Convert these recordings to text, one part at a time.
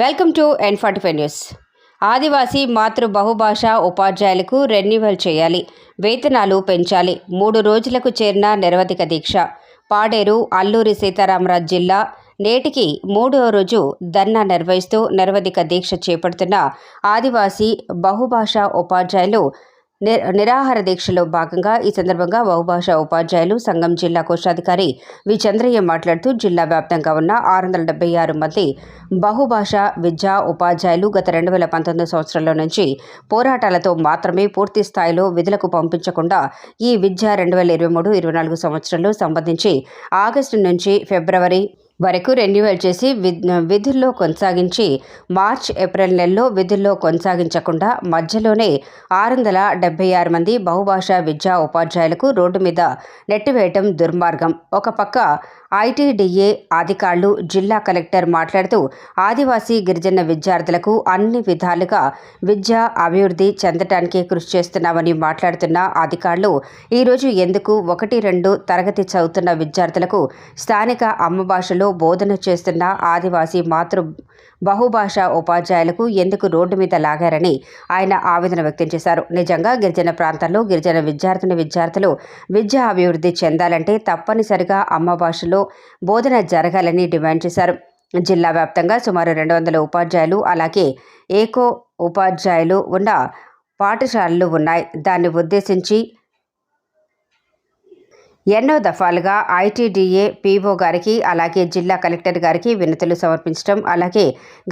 Welcome to N forty five news. Adivasi మాతృ బహుభాష ఉపాధ్యాయులకు రెన్యువల్ చేయాలి వేతనాలు పెంచాలి మూడు రోజులకు చేరిన నిరవధిక దీక్ష. పాడేరు అల్లూరి సీతారామరాజు జిల్లా నేటికి మూడో రోజు ధర్నా నిర్వహిస్తూ నిరవధిక దీక్ష చేపడుతున్న ఆదివాసీ బహుభాషా ఉపాధ్యాయులు నిరాహార దీక్షలో భాగంగా ఈ సందర్భంగా బహుభాషా ఉపాధ్యాయులు సంఘం జిల్లా కోశాధికారి వి. చంద్రయ్య మాట్లాడుతూ జిల్లా వ్యాప్తంగా ఉన్న ఆరు వందల డెబ్బై ఆరు మంది బహుభాషా విద్యా ఉపాధ్యాయులు గత రెండు వేల పంతొమ్మిది సంవత్సరంలో నుంచి పోరాటాలతో మాత్రమే పూర్తి స్థాయిలో విధులకు పంపించకుండా ఈ విద్య రెండు వేల ఇరవై మూడు ఇరవై నాలుగు సంవత్సరంలో సంబంధించి ఆగస్టు నుంచి ఫిబ్రవరి వరకు రెన్యువల్ చేసి విధుల్లో కొనసాగించి మార్చ్ ఏప్రిల్ నెలలో విధుల్లో కొనసాగించకుండా మధ్యలోనే ఆరు వందల డెబ్బై ఆరు మంది బహుభాషా విద్యా ఉపాధ్యాయులకు రోడ్డు మీద నెట్టివేయటం దుర్మార్గం. ఒక పక్క ఐటీడీఏ అధికారులు జిల్లా కలెక్టర్ మాట్లాడుతూ ఆదివాసీ గిరిజన విద్యార్థులకు అన్ని విధాలుగా విద్య అభివృద్ధి చెందటానికి కృషి చేస్తున్నామని మాట్లాడుతున్న అధికారులు ఈరోజు ఎందుకు ఒకటి రెండు తరగతి చదువుతున్న విద్యార్థులకు స్థానిక అమ్మ భాషలో బోధన చేస్తున్న ఆదివాసీ మాతృ బహుభాషా ఉపాధ్యాయులకు ఎందుకు రోడ్డు మీద లాగారని ఆయన ఆవేదన వ్యక్తం చేశారు. నిజంగా గిరిజన ప్రాంతాల్లో గిరిజన విద్యార్థిని విద్యార్థులు విద్యా అభివృద్ధి చెందాలంటే తప్పనిసరిగా అమ్మ భాషలో బోధన జరగాలని డిమాండ్ చేశారు. జిల్లా వ్యాప్తంగా సుమారు రెండు వందల ఉపాధ్యాయులు అలాగే ఏకో ఉపాధ్యాయులు ఉన్న పాఠశాలలు ఉన్నాయి. దాన్ని ఉద్దేశించి ఎన్నో దఫాలుగా ఐటీడీఏ పీఓ గారికి అలాగే జిల్లా కలెక్టర్ గారికి వినతులు సమర్పించడం అలాగే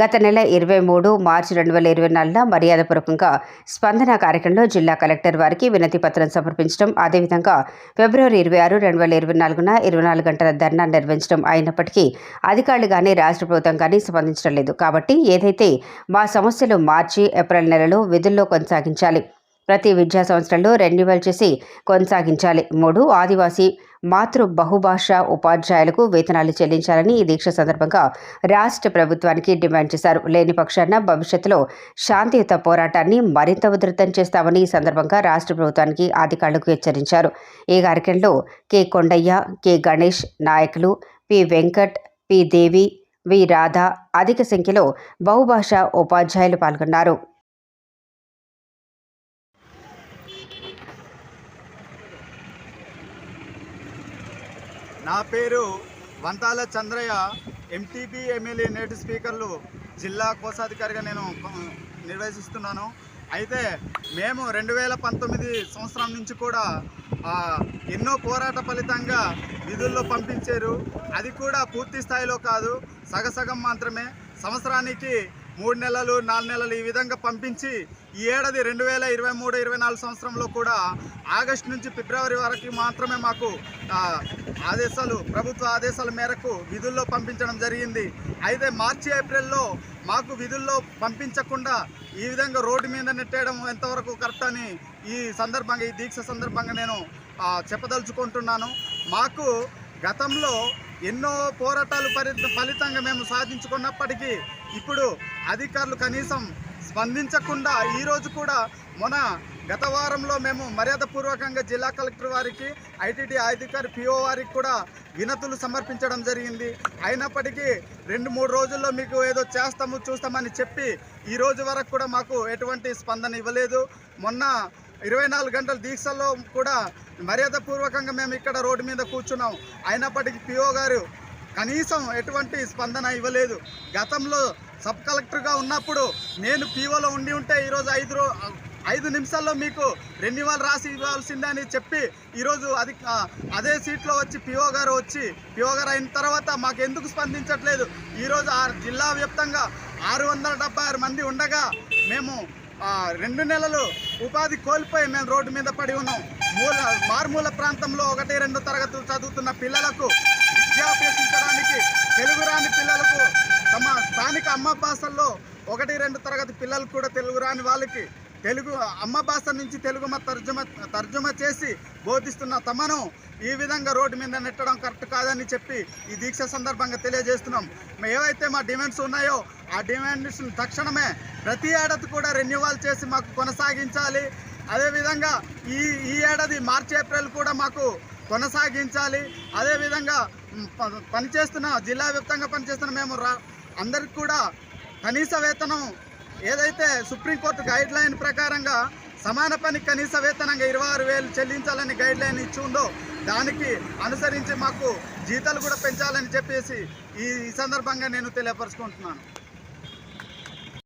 గత నెల ఇరవై మూడు మార్చి రెండు వేల ఇరవై నాలుగున మర్యాదపూర్వకంగా స్పందన కార్యక్రమంలో జిల్లా కలెక్టర్ వారికి వినతి పత్రం సమర్పించడం అదేవిధంగా ఫిబ్రవరి ఇరవై ఆరు రెండు వేల ఇరవై నాలుగున ఇరవై నాలుగు గంటల ధర్నా నిర్వహించడం అయినప్పటికీ అధికారులు కానీ రాష్ట్ర ప్రభుత్వం కానీ స్పందించడం లేదు. కాబట్టి ఏదైతే మా సమస్యలు మార్చి ఏప్రిల్ నెలలో విధుల్లో కొనసాగించాలి ప్రతి విద్యా సంవత్సరంలో రెన్యువల్ చేసి కొనసాగించాలి. మూడు ఆదివాసీ మాతృ బహుభాషా ఉపాధ్యాయులకు వేతనాలు చెల్లించాలని ఈ దీక్ష సందర్భంగా రాష్ట్ర ప్రభుత్వానికి డిమాండ్ చేశారు. లేని పక్షాన భవిష్యత్తులో శాంతియుత పోరాటాన్ని మరింత ఉధృతం చేస్తామని ఈ సందర్భంగా రాష్ట్ర ప్రభుత్వానికి అధికారులకు హెచ్చరించారు. ఈ కార్యక్రమంలో కె. కొండయ్య కె. గణేష్ నాయకులు P. Venkat P. Devi V. Radha అధిక సంఖ్యలో బహుభాషా ఉపాధ్యాయులు పాల్గొన్నారు. నా పేరు వంతాల చంద్రయ్య ఎంటీపీ ఎమ్మెల్యే నేటి స్పీకర్లు జిల్లా కోశాధికారిగా నేను నిర్వహిస్తున్నాను. అయితే మేము రెండు వేల పంతొమ్మిది సంవత్సరం నుంచి కూడా ఎన్నో పోరాట ఫలితంగా విధుల్లో పంపించారు. అది కూడా పూర్తి స్థాయిలో కాదు. సగసగం మాత్రమే. సంవత్సరానికి మూడు నెలలు నాలుగు నెలలు ఈ విధంగా పంపించి ఈ ఏడాది రెండు వేల ఇరవై మూడు ఇరవై నాలుగు సంవత్సరంలో కూడా ఆగస్టు నుంచి ఫిబ్రవరి వరకు మాత్రమే మాకు ఆదేశాలు ప్రభుత్వ ఆదేశాల మేరకు విధుల్లో పంపించడం జరిగింది. అయితే మార్చి ఏప్రిల్లో మాకు విధుల్లో పంపించకుండా ఈ విధంగా రోడ్డు మీద నెట్టేయడం ఎంతవరకు కరెక్ట్ అని ఈ సందర్భంగా ఈ దీక్ష సందర్భంగా నేను చెప్పదలుచుకుంటున్నాను. మాకు గతంలో ఎన్నో పోరాటాలు ఫలితంగా మేము సాధించుకున్నప్పటికీ ఇప్పుడు అధికారులు కనీసం స్పందించకుండా ఈరోజు కూడా మొన్న గత వారంలో మేము మర్యాదపూర్వకంగా జిల్లా కలెక్టర్ వారికి ఐటీటీ అధికారి పిఓ వారికి కూడా వినతులు సమర్పించడం జరిగింది. అయినప్పటికీ రెండు మూడు రోజుల్లో మీకు ఏదో చేస్తాము చూస్తామని చెప్పి ఈ రోజు వరకు కూడా మాకు ఎటువంటి స్పందన ఇవ్వలేదు. మొన్న ఇరవై నాలుగు గంటల దీక్షల్లో కూడా మర్యాదపూర్వకంగా మేము ఇక్కడ రోడ్డు మీద కూర్చున్నాం. అయినప్పటికీ పిఓ గారు కనీసం ఎటువంటి స్పందన ఇవ్వలేదు. గతంలో సబ్ కలెక్టర్గా ఉన్నప్పుడు నేను పీఓలో ఉండి ఉంటే ఈరోజు ఐదు రో ఐదు నిమిషాల్లో మీకు రెన్యువల్ రాసి ఇవ్వాల్సిందని చెప్పి ఈరోజు అది అదే సీట్లో వచ్చి పిఓ గారు వచ్చి పిఓ గారు అయిన తర్వాత మాకు ఎందుకు స్పందించట్లేదు? ఈరోజు ఆ జిల్లా వ్యాప్తంగా ఆరు వందల ఆరు మంది ఉండగా మేము రెండు నెలలు ఉపాధి కోల్పోయి మేము రోడ్డు మీద పడి ఉన్నాం. మూల మారుమూల ప్రాంతంలో ఒకటి రెండు తరగతులు చదువుతున్న పిల్లలకు విద్యాభ్యసించడానికి తెలుగు రాని పిల్లలకు తమ స్థానిక అమ్మ భాషల్లో ఒకటి రెండు తరగతి పిల్లలు కూడా తెలుగు రాని వాళ్ళకి తెలుగు అమ్మ భాష నుంచి తెలుగు మా తర్జుమ తర్జుమ చేసి బోధిస్తున్న తమను ఈ విధంగా రోడ్డు మీద నెట్టడం కరెక్ట్ కాదని చెప్పి ఈ దీక్ష సందర్భంగా తెలియజేస్తున్నాం. ఏవైతే మా డిమాండ్స్ ఉన్నాయో ఆ డిమాండ్స్ తక్షణమే ప్రతి ఏడాది కూడా రెన్యువల్ చేసి మాకు కొనసాగించాలి. అదేవిధంగా ఈ ఈ ఏడాది మార్చి ఏప్రిల్ కూడా మాకు కొనసాగించాలి. అదేవిధంగా ప- పనిచేస్తున్న జిల్లా వ్యాప్తంగా పనిచేస్తున్న మేము రా అందరికి కూడా కనీస వేతనం ఏదైతే సుప్రీంకోర్టు గైడ్ లైన్ ప్రకారంగా సమాన పని కనీస వేతనంగా ఇరవై ఆరు వేలు చెల్లించాలని గైడ్ లైన్ ఇచ్చి ఉందో దానికి అనుసరించి మాకు జీతాలు కూడా పెంచాలని చెప్పేసి ఈ సందర్భంగా నేను తెలియపరుచుకుంటున్నాను.